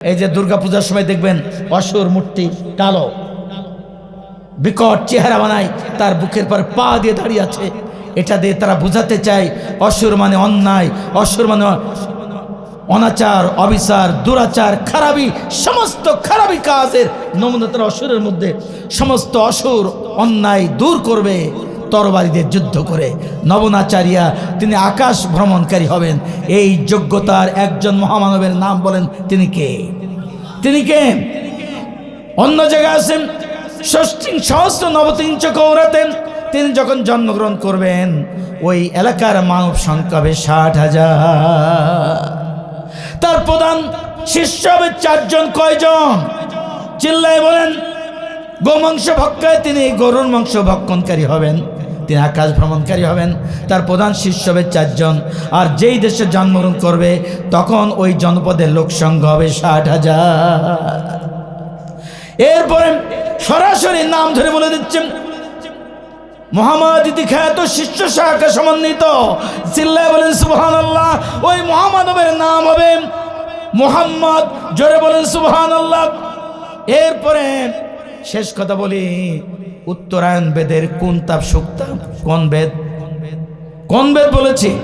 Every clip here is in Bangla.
এই যে দুর্গা পূজার সময় দেখবেন অসুর মূর্তি কালো, বিকট চেহারা বানায়, তার বুকের পর পা দিয়ে দাঁড়িয়ে আছে। এটা দিয়ে তারা বোঝাতে চায়, অসুর মানে অন্যায়, অসুর মানে অনাচার, অবিচার, দুরাচার, খারাপি, সমস্ত খারাপি কাজের নমুনা তারা অসুরের মধ্যে, সমস্ত অসুর অন্যায় দূর করবে। তরবারিদের যুদ্ধ করে নবনাচারিয়া তিনি আকাশ ভ্রমণকারী হবেন। এই যোগ্যতার একজন মহামানবের নাম বলেন তিনি কে? তিনি কে? অন্য জায়গায় আছেন, ষষ্ঠী সহস্র নবতিঞ্চ কৌরাতেন। তিনি যখন জন্মগ্রহণ করবেন, ওই এলাকার মানব সংখ্যা হবে ষাট হাজার। তার প্রধান শিষ্য হবে চারজন, কয়জন? চিল্লায় বলেন, গোমাংস ভক্ষায় তিনি গরুর মাংস ভক্ষণকারী হবেন। তিনি আকাশ ভ্রমণকারী হবেন, তার প্রধান শিষ্য হবে চারজন। আর যেই দেশে জন্মগ্রহণ করবে, তখন ওই জনপদের লোকসংখ্য হবে ষাট হাজার। এরপরে সরাসরি নাম ধরে বলে দিচ্ছেন মোহাম্মদ খ্যাত শিষ্য শাখা সমন্বিত। চিল্লায় বলেন সুবহান আল্লাহ ওই মোহাম্মদের নাম হবে মোহাম্মদ। জোরে বলেন সুবহান আল্লাহ এরপরে শেষ কথা বলি উত্তরায়ণ বেদের কোন তাপ সুক্তাম কোন বেদ? কোন বেদ বলেছি?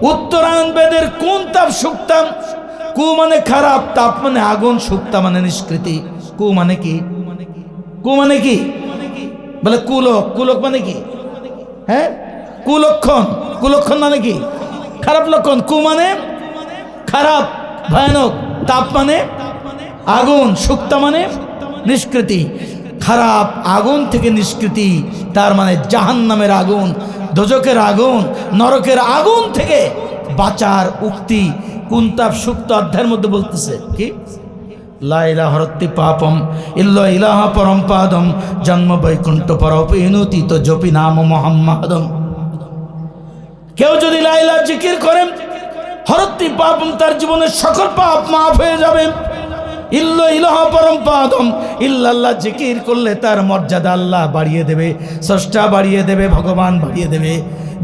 উত্তরায়ণ বেদের কোন তাপ সুক্তাম কু মানে খারাপ, তাপ মানে আগুন সুক্তা মানে নিষ্কৃতি। কু মানে কি? কু মানে কি? বলে কুলক। কুলক মানে কি? হ্যাঁ? কুলক্ষণ। কুলক্ষণ মানে কি? খারাপ লক্ষণ। কু মানে খারাপ, ভয়ানক, তাপ মানে আগুন সুক্তা মানে নিষ্কৃতি। খারাপ আগুন থেকে নিষ্কৃতি, তার মানে জাহান নামের আগুন দোজকের আগুন, নরকের আগুন থেকে বাঁচার উক্তি কুন্তাপ সুক্ত অধ্যায়ের মধ্যে বলতেছে। কি? লাইলা হরত্তি পাপম, ইল্ল ইলাহা পরম পাদম, জন্ম বৈকুণ্ঠ পরপ ইনুতীত জপি নাম মোহাম্মদম। কেউ যদি লাইলা জিকির করেন, হরত্তি পাপম তার জীবনের সকল পাপ মাফ হয়ে যাবে। ইল্ল ইলাহ পরম পাদম ইল্লাল্লাহ জিকির করলে তার মর্যাদা আল্লাহ বাড়িয়ে দেবে, স্রষ্টা বাড়িয়ে দেবে, ভগবান বাড়িয়ে দেবে।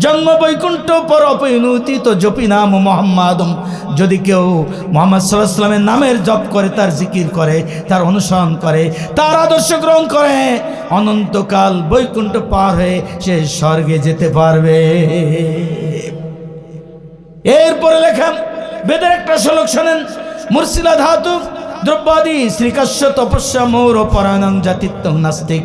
জন্ম বৈকুণ্ঠ পর অপরিণতি তো জপি নাম মোহাম্মদম। যদি কেউ মোহাম্মদ সাল্লাহ সাল্লামের নামের জপ করে, তার জিকির করে, তার অনুসরণ করে, তার আদর্শ গ্রহণ করে, অনন্তকাল বৈকুণ্ঠ পার হয়ে সে স্বর্গে যেতে পারবে। এরপরে লেখা বেদের একটা শ্লোক শোনেন মুর্শিলা ধাতু দ্রব্যাদি শ্রীকাশ্য তপস্যা মৌর পরায়ণং জাতিত্বং নাস্তিক।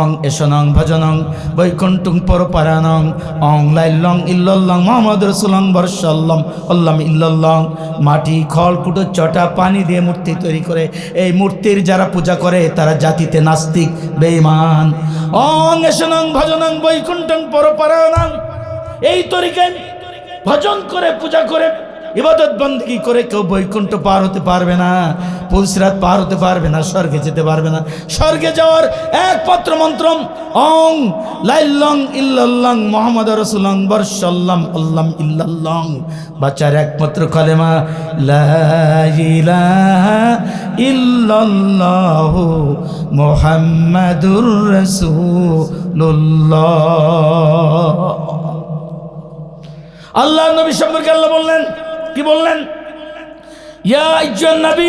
অং এসনং ভজনং বৈকুণ্ঠং পরপারায়ণং। অং লাইল্লং ইল্লল্লং মোহাম্মদ রসুলং বর্ষল্লম অল্লাম ইল্লল্লং। মাটি, খড়, কুটো চটা পানি দিয়ে মূর্তি তৈরি করে এই মূর্তির যারা পূজা করে তারা জাতিতে নাস্তিক, বেঈমান। অং এসনং ভজনং বৈকুণ্ঠং পরপারায়ণং। এই তরিকায় ভজন করে, পূজা করে, ইবাদত বন্দী করে কেউ বৈকুণ্ঠ পার হতে পারবে না। পুলসিরাত পার হতে পারবে না, স্বর্গে যেতে পারবে না। স্বর্গে যাওয়ার একমাত্র মন্ত্র অং লাইল্লং ইল্লাল্লাং মোহাম্মদ রসুলং বর্ষল্লাম আল্লাম ইল্লাল্লং। বাচ্চার একমাত্র কলেমা, লা ইলাহা ইল্লাল্লাহু মুহাম্মাদুর রাসূলুল্লাহ। আল্লাহ নবী সম্পর্কে আল্লাহ বললেন, কি বললেন? ইয়া আইয়ুহান নবী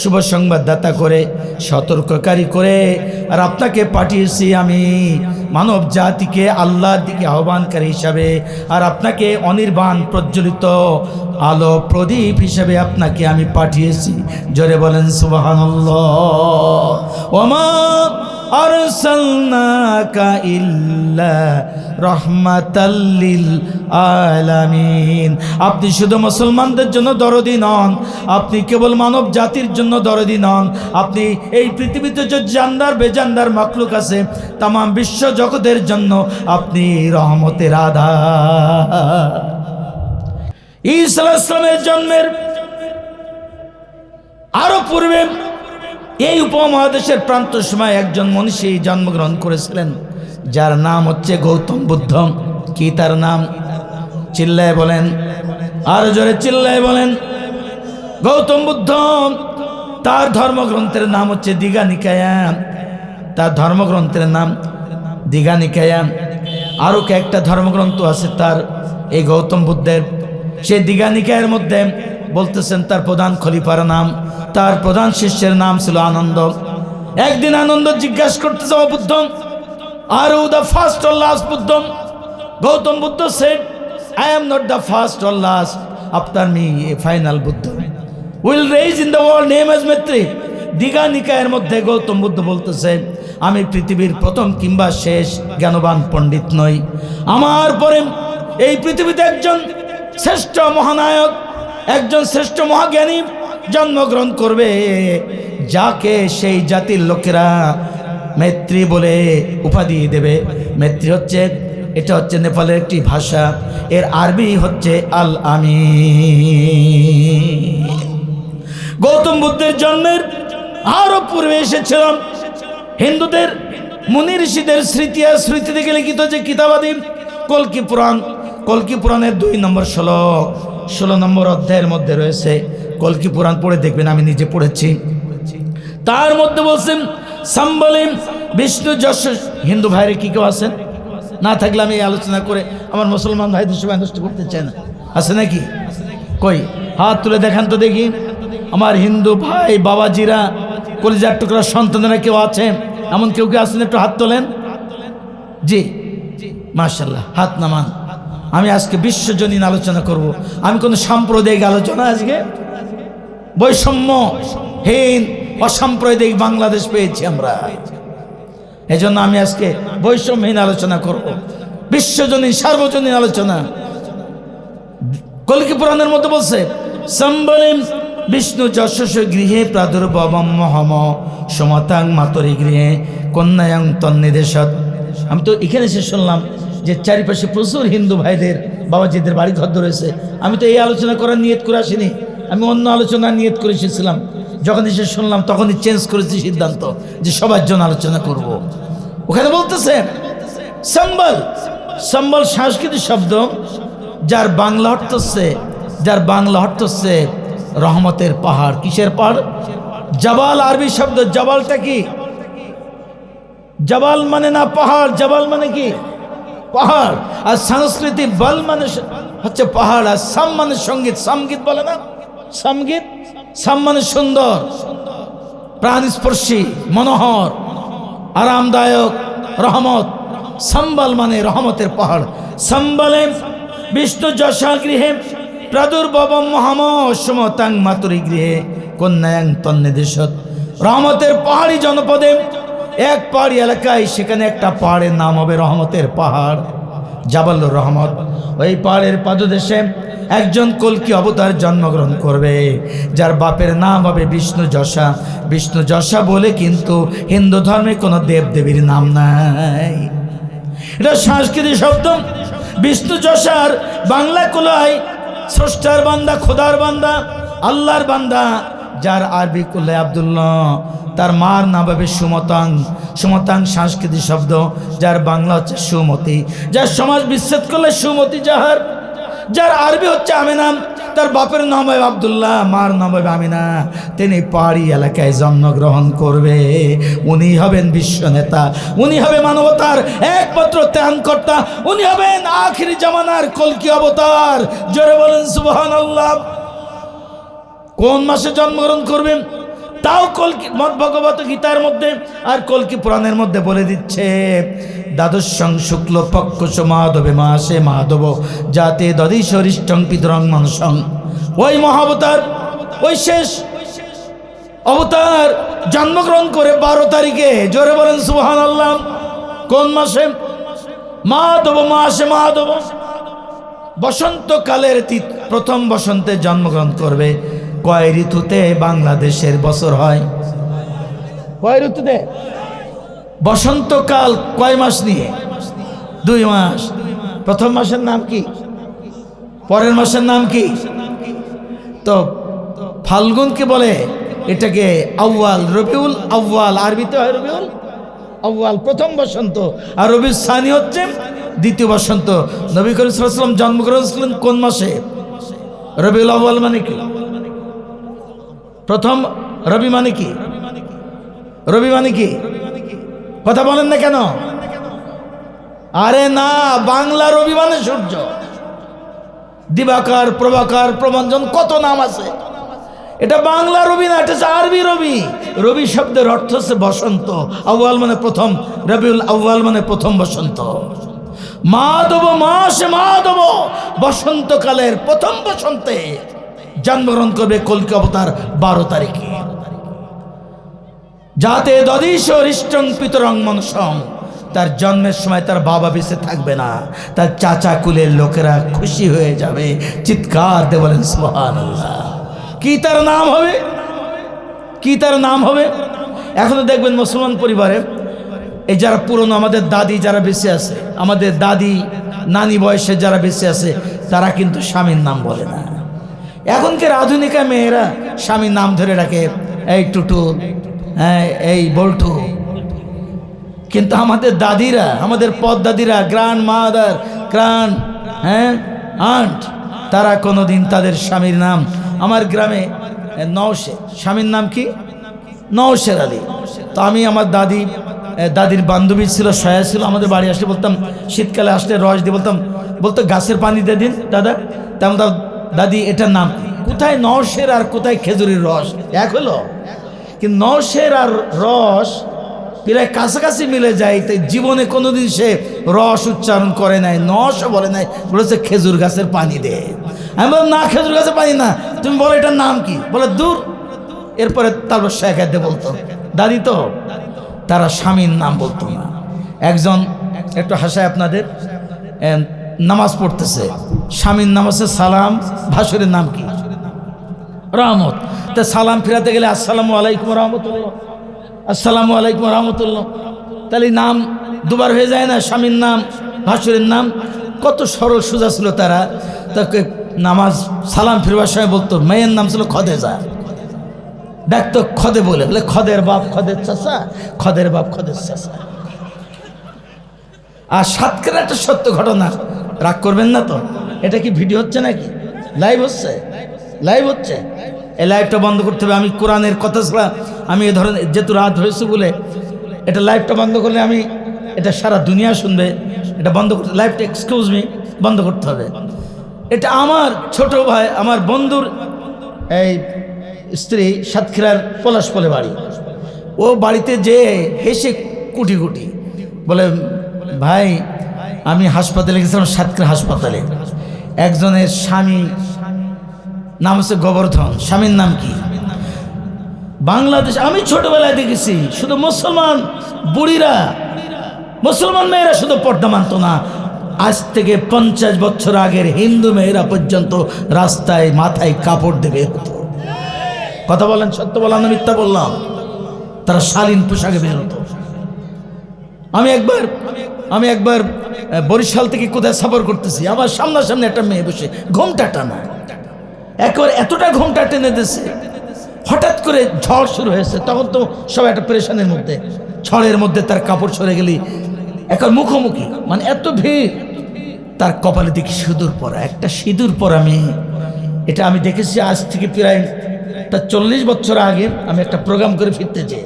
শুভ সংবাদদাতা করে, সতর্ককারী করে, আর আপনাকে পাঠিয়েছি আমি মানব জাতিকে আল্লাহর দিকে আহ্বানকারী হিসাবে, আর আপনাকে অনির্বাণ প্রজ্বলিত আলো প্রদীপ হিসাবে আপনাকে আমি পাঠিয়েছি। জোরে বলেন, সুবহানাল্লাহ। ওমা আরসালনাকা ইল্লা রহমাতাল্লিল আলামিন আপনি শুধু মুসলমানদের জন্য দরদি নন, আপনি কেবল মানব জাতির জন্য দরদি নন, আপনি এই পৃথিবীতে যে জান্দার বেজান্দার মাকলুক আছে তাম বিশ্ব জগতের জন্য আপনি রহমতের ঈসা ইসলামের জন্মের আরও পূর্বে এই উপমহাদেশের প্রান্ত সময় একজন মনীষী জন্মগ্রহণ করেছিলেন, যার নাম হচ্ছে গৌতম বুদ্ধ। কি তার নাম? চিল্লায় বলেন। আর জোরে চিল্লায় বলেন। গৌতম বুদ্ধ, তার ধর্মগ্রন্থের নাম হচ্ছে দীঘা নিকায়া তার ধর্মগ্রন্থের নাম দীঘা নিকায়া আরও কয়েকটা ধর্মগ্রন্থ আছে তার, এই গৌতম বুদ্ধের। সেই দীঘা নিকায়ের মধ্যে বলতেছেন, তার প্রধান খলিফার নাম, তার প্রধান শিষ্যের নাম ছিল আনন্দ। একদিন আনন্দ জিজ্ঞাসা করতেছে, ও Buddha, are the first or last Buddha? Gautama Buddha said I am not the first or last after me a final Buddha. Will raise in the world name as Maitreya Digha নিকায়ের মধ্যে গৌতম বুদ্ধ বলতেছে, আমি পৃথিবীর প্রথম কিংবা শেষ জ্ঞানবান পণ্ডিত নই। আমার পরে এই পৃথিবীতে একজন শ্রেষ্ঠ মহানায়ক একজন শ্রেষ্ঠ মহাজ্ঞানী জন্মগ্রহণ করবে, যাকে সেই জাতির লোকেরা মেত্রী বলে উপাধি দেবে। মেত্রী হচ্ছে, এটা হচ্ছে নেপালের একটি ভাষা, এর আরবি হচ্ছে আল আমি গৌতম বুদ্ধের জন্মের আরও পূর্বে এসেছিলাম। হিন্দুদের, মুনি ঋষিদের স্মৃতি আর স্মৃতি থেকে লিখিত যে কিতাবাদী, কলকি পুরাণ, কলকি পুরাণের দুই নম্বর ষোলো ষোলো নম্বর অধ্যায়ের মধ্যে রয়েছে, কলকি পুরাণ পড়ে দেখবেন, আমি নিজে পড়েছি। তার মধ্যে বলছেন, সম্বলিম, বিষ্ণু, যশ, হিন্দু ভাইরে কি কেউ আছেন? না থাকলে আমি আলোচনা করে আমার মুসলমান ভাইদের সময় নষ্ট করতে চাই না। আছে নাকি? কই? হাত তুলে দেখান তো দেখি। আমার হিন্দু ভাই, বাবাজিরা, কলিজার টুকরা সন্তানেরা কেউ আছে? এমন কেউ কেউ আছেন? একটু হাত তোলেন। জি। মার্শাল্লাহ হাত নামান। আমি আজকে বিশ্বজনীন আলোচনা করব। আমি কোনো সাম্প্রদায়িক আলোচনা আজকে? বৈষম্য হীন, অসাম্প্রদায়িক বাংলাদেশ পেয়েছি আমরা। এজন্য আমি আজকে বৈষম্যহীন আলোচনা করব। বিশ্বজনীন, সার্বজনীন আলোচনা। কলকি পুরাণের মতো বলছে, সম্বলিম বিষ্ণু যশস্ব গৃহে প্রাদুর্ভবম মহম সমতাং মাতরি গৃহে কন্যায়ং তন্নিদেশত। আমি তো এখানে এসে শুনলাম যে চারিপাশে প্রচুর হিন্দু ভাইদের, বাবাজিদের বাড়ি ঘর রয়েছে। আমি তো এই আলোচনা করার নিয়ত করে আসিনি। আমি অন্য আলোচনা নিয়ত করে এসেছিলাম। যখন এসে শুনলাম, তখনই চেঞ্জ করেছি সিদ্ধান্ত যে সবার জন্য আলোচনা করব। ওখানে বলতেছে, সম্বল সম্বল সাংস্কৃতিক শব্দ, যার বাংলা অর্থ হচ্ছে, যার বাংলা অর্থ হচ্ছে রহমতের পাহাড়। কিসের পাহাড়? জবাল আরবি শব্দ। জবালটা কি? জবাল মানে না পাহাড়, জবাল মানে কি? পাহাড়। আর সংস্কৃতি বল মানে হচ্ছে পাহাড়। আর সাম মানে সংগীত। সংগীত বলে না? সংগীত সাম মানে সুন্দর। প্রাণস্পর্শী, মনোহর, আরামদায়ক, রহমত। সম্বল মানে রহমতের পাহাড়। সম্বলে বিষ্ণু যশা গৃহে প্রাদুর্ভব মহাম সমতাং মাতুরি গৃহে, কন্যায়াং তন্নিদেশত রহমতের পাহাড়ি জনপদে এক পাহাড়ি এলাকায় সেখানে একটা পাহাড়ের নাম হবে রহমতের পাহাড়। জাবাল্লুর রহমত। ওই পাহাড়ের পাদদেশে একজন কলকি অবতার জন্মগ্রহণ করবে, যার বাপের নাম হবে বিষ্ণু যশা। বিষ্ণু যশা বলে কিন্তু হিন্দু ধর্মে কোনো দেবদেবীর নাম নাই। এটা সংস্কৃতি শব্দ। বিষ্ণু যশার বাংলা কুলায় স্রষ্টার বান্দা, খোদার বান্দা, আল্লাহর বান্দা। যার আরবি কুল্লাই আবদুল্লাহ, তার মার নাম হবে সুমতাং। সুমতাং সাংস্কৃতিক শব্দ, যার বাংলা হচ্ছে সুমতি। যার সমাজ বিচ্ছেদ করলে সুমতি যাহার যার আরবি হচ্ছে আমিনাম তার বাপের নাম হবে আবদুল্লাহ, মার নাম হবে আমিনা। তিনি পাহাড়ি এলাকায় জন্মগ্রহণ করবে। উনি হবেন বিশ্ব নেতা, উনি হবে মানবতার একমাত্র ত্রাণকর্তা, উনি হবেন আখিরি জামানার কলকি অবতার। জোরে বলেন সুবহান আল্লাহ কোন মাসে জন্মগ্রহণ করবেন? তাও কলকি ভগবত গীতার মধ্যে আর কলকি পুরাণের মধ্যে বলে দিচ্ছে, দ্বাদশং শুক্ল পক্ষ মাধবে মাসে মাধব যাতে দদিশরিষ্টং পিতরং মনসং। ওই মহাবতার, ওই শেষ অবতার জন্মগ্রহণ করে বারো তারিখে, জোরে বলেন সুবহান আল্লাহ কোন মাসে? মাধব মাসে মাধব। বসন্তকালের প্রথম বসন্তে জন্মগ্রহণ করবে কয় ঋতুতে বাংলাদেশের বছর হয়? কয় ঋতুতে? বসন্তকাল কয় মাস নিয়ে? দুই মাস। প্রথম মাসের নাম কি? পরের মাসের নাম কি? তো ফাল্গুনকে বলে এটাকে আউয়াল রবিউল আউয়াল। আরবিতে হয় রবিউল আউয়াল প্রথম বসন্ত। আর রবি সানি হচ্ছে দ্বিতীয় বসন্ত। নবী করিম সাল্লাম জন্মগ্রহণ ছিলেন কোন মাসে? রবিউল আউয়াল মানে কি? প্রথম রবি মানে কি? রবি মানে কি? কথা বলেন না কেন? আরে না, বাংলা রবি মানে সূর্য। দিবাকার, প্রভাকার, প্রবঞ্জন, কত নাম আছে? এটা বাংলা রবি না, এটা হচ্ছে আরবি রবি। রবি শব্দের অর্থ হচ্ছে বসন্ত। আউয়াল মানে প্রথম, রবিউল আউয়াল মানে প্রথম বসন্ত। মাধব মাস মাধব, বসন্তকালের প্রথম বসন্তে। জন্মগ্রহণ করবে কলকি অবতার বারো তারিখে। যাতে দদিশ হৃষ্টং পিতরং মনসং তার জন্মের সময় তার বাবা বেঁচে থাকবে না, তার চাচা কুলের লোকেরা খুশি হয়ে যাবে। চিৎকার দিয়ে বলেন সোহান কি তার নাম হবে? কি তার নাম হবে? এখনও দেখবেন মুসলমান পরিবারে, এই যারা পুরনো আমাদের দাদি যারা বেঁচে আছে, আমাদের দাদি, নানি বয়সে যারা বেঁচে আছে, তারা কিন্তু স্বামীর নাম বলে না। এখনকার আধুনিকা মেয়েরা? স্বামীর নাম ধরে রাখে এই টুটু হ্যাঁ এই বল্টু। কিন্তু আমাদের দাদিরা, আমাদের পদ দাদিরা গ্রান্ড মাদার গ্রান্ড হ্যাঁ আন্ট, তারা কোনোদিন তাদের স্বামীর নাম, আমার গ্রামে নওশে, স্বামীর নাম কি? নওশের আলী। তো আমি আমার দাদি দাদির বান্ধবী ছিল, সয়া ছিল, আমাদের বাড়ি আসলে বলতাম, শীতকালে আসলে রস দিয়ে বলতাম, বলতো গাছের পানি দিয়ে দিন, দাদা। তেমন দাদি, এটার নাম কোথায় নশের আর কোথায় খেজুরির রস? এক হলো? কিন্তু নশের আর রস প্রায় কাছাকাছি মিলে যায়, তাই জীবনে কোনোদিন সে রস উচ্চারণ করে নাই নস বলে নাই, বলেছে খেজুর গাছের পানি দে। আমি বললাম, না, খেজুর গাছের পানি না। তুমি বলো, এটার নাম কি? বলে, দূর। এরপরে তারপর শেখাতে বলতো, দাদি তো, তারা স্বামীর নাম বলতো না। একজন, একটু হাসায় আপনাদের। নামাজ পড়তেছে। স্বামীর নাম আছে সালাম, ভাসুরের নাম কি? রহমত। তা সালাম ফিরাতে গেলে আসসালামু আলাইকুম রহমতুল্লাহ। আসসালামু আলাইকুম রহমতুল্লাহ। তাহলে নাম দুবার হয়ে যায় না? স্বামীর নাম, ভাসুরের নাম? কত সরল সোজা ছিল তারা। তাকে নামাজ সালাম ফিরবার সময় বলতো, মেয়ের নাম ছিল খদেজা। ডাকতো খদে বলে বলে, খদের বাপ, খদের চাষা খদের বাপ, খদের চাষা আর সাতকের একটা সত্য ঘটনা রাগ করবেন না তো? এটা কি ভিডিও হচ্ছে নাকি? লাইভ হচ্ছে? লাইভ হচ্ছে? এই লাইভটা বন্ধ করতে হবে। আমি কোরআনের কথা ছাড়া আমি এ ধরনের যেহেতু রাত হয়েছে বলে এটা লাইভটা বন্ধ করলে আমি এটা সারা দুনিয়া শুনবে। এটা বন্ধ করতে লাইভটা এক্সকিউজ মি বন্ধ করতে হবে। এটা আমার ছোট ভাই, আমার বন্ধুর এই স্ত্রী সাতক্ষীরার পলাশ পলাশপলে বাড়ি। ও বাড়িতে যে হেসে কুটি কুটি বলে, ভাই আমি হাসপাতালে গেছিলাম, সাতক্ষীরা হাসপাতালে। একজনের স্বামী, নাম হচ্ছে গোবর্ধন। স্বামীর নাম কি? বাংলাদেশ, আমি ছোটবেলায় দেখেছি, শুধু মুসলমান বুড়িরা, মুসলমান মেয়েরা শুধু পর্দা মানত না। আজ থেকে পঞ্চাশ বছর আগের হিন্দু মেয়েরা পর্যন্ত রাস্তায় মাথায় কাপড় দেবে হতো কথা। বলেন, সত্য বললাম মিথ্যা বললাম? তারা শালীন পোশাকে বের হতো আমি একবার আমি একবার বরিশাল থেকে কোথায় সফর করতেছি? আমার সামনাসামনি একটা মেয়ে বসে, ঘুমটা টানা। একবার এতটা ঘুমটা টেনে দিয়েছে, হঠাৎ করে ঝড় শুরু হয়েছে। তখন তো সবাই একটা প্রেশানের মধ্যে, ঝড়ের মধ্যে তার কাপড় সরে গেলি। একবার মুখোমুখি মানে এত ভিড়। তার কপালে দেখি সিঁদুর পরা, একটা সিঁদুর পরা মেয়ে। এটা আমি দেখেছি আজ থেকে প্রায় তার চল্লিশ বছর আগে আমি একটা প্রোগ্রাম করে ফিরতে চাই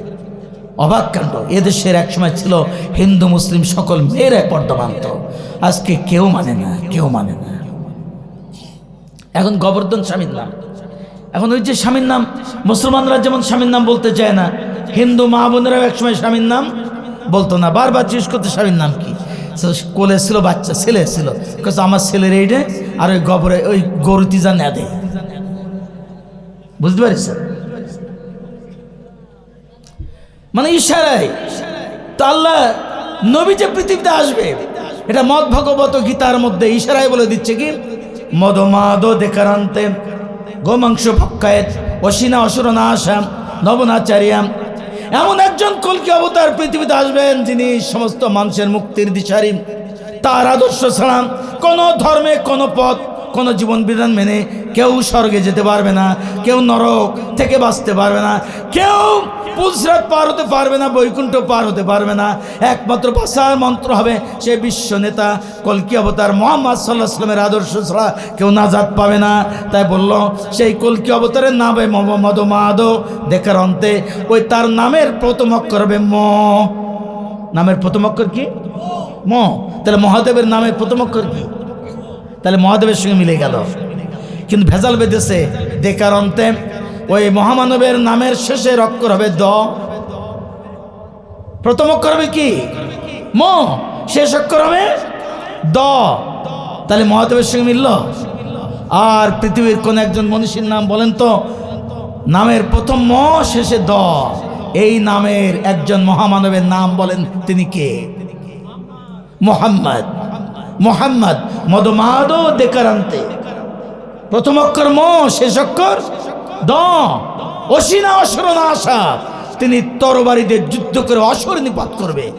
অবাক কাণ্ড। এদেশের এক সময় ছিল হিন্দু, মুসলিম সকল মেয়েরাই পর্দা মানত আজকে কেউ মানে না, কেউ মানে না। এখন গোবর্ধন স্বামীর নাম। এখন ওই যে স্বামীর নাম, মুসলমানরা যেমন স্বামীর নাম বলতে চায় না, হিন্দু মা বোনেরাও একসময় স্বামীর নাম বলতো না। বারবার জিজ্ঞেস করতে, স্বামীর নাম কি? কোলে ছিল বাচ্চা, ছেলে ছিল। আমার ছেলের এইটে আর ওই গবরে, ওই গরু যা না দেয় বুঝতে পারিস? মানে ইশারায়। তো আল্লাহ নবী যে পৃথিবীতে আসবে, এটা মদ ভগবত গীতার মধ্যে ইশারায় বলে দিচ্ছে কি? মদ মাদ দেকারান্তে গোমাংস ভক্ষায়েত, অসিনা অসুরনা আসাম নবনাচারিয়াম। এমন একজন কলকি অবতার পৃথিবীতে আসবেন যিনি সমস্ত মানুষের মুক্তির দিশারি, তার আদর্শ ছাড়া কোন ধর্মে কোন পথ কোনো জীবন বিধান মেনে কেউ স্বর্গে যেতে পারবে না, কেউ নরক থেকে বাঁচতে পারবে না, কেউ পুলসরাত পার হতে পারবে না, বৈকুণ্ঠ পার হতে পারবে না। একমাত্র ভাষার মন্ত্র হবে সে বিশ্ব নেতা। কলকি অবতার মোহাম্মদ সাল্লাহ সাল্লামের আদর্শ ছাড়া কেউ নাজাত পাবে না। তাই বলল, সেই কলকি অবতারের নাম হবে মোহাম্মদ মাদ দেখার অন্তে। ওই তার নামের প্রথম অক্ষর হবে ম। নামের প্রথম অক্ষর কি? ম। তাহলে মহাদেবের নামের প্রথম অক্ষর কি? তাহলে মহাদেবের সঙ্গে মিলে গেল। কিন্তু ভেজাল বেঁধেছে। দেখার অন্তে ওই মহামানবের নামের শেষের অক্ষর হবে দ। প্রথম অক্ষর হবে কি? ম। শেষ অক্ষর হবে দ। তাহলে মহাদেবের সঙ্গে মিলল? আর পৃথিবীর কোন একজন মনীষীর নাম বলেন তো? নামের প্রথম ম, শেষে দ। এই নামের একজন মহামানবের নাম বলেন তিনি কে? মোহাম্মদ। মোহাম্মদ মদমাদ দেকারান্তে। প্রথম অক্ষর ম, শেষ অক্ষর দ। অসিনা অসরণ আশা। তিনি তরবারিদের যুদ্ধ করে অসর নিপাত করবে।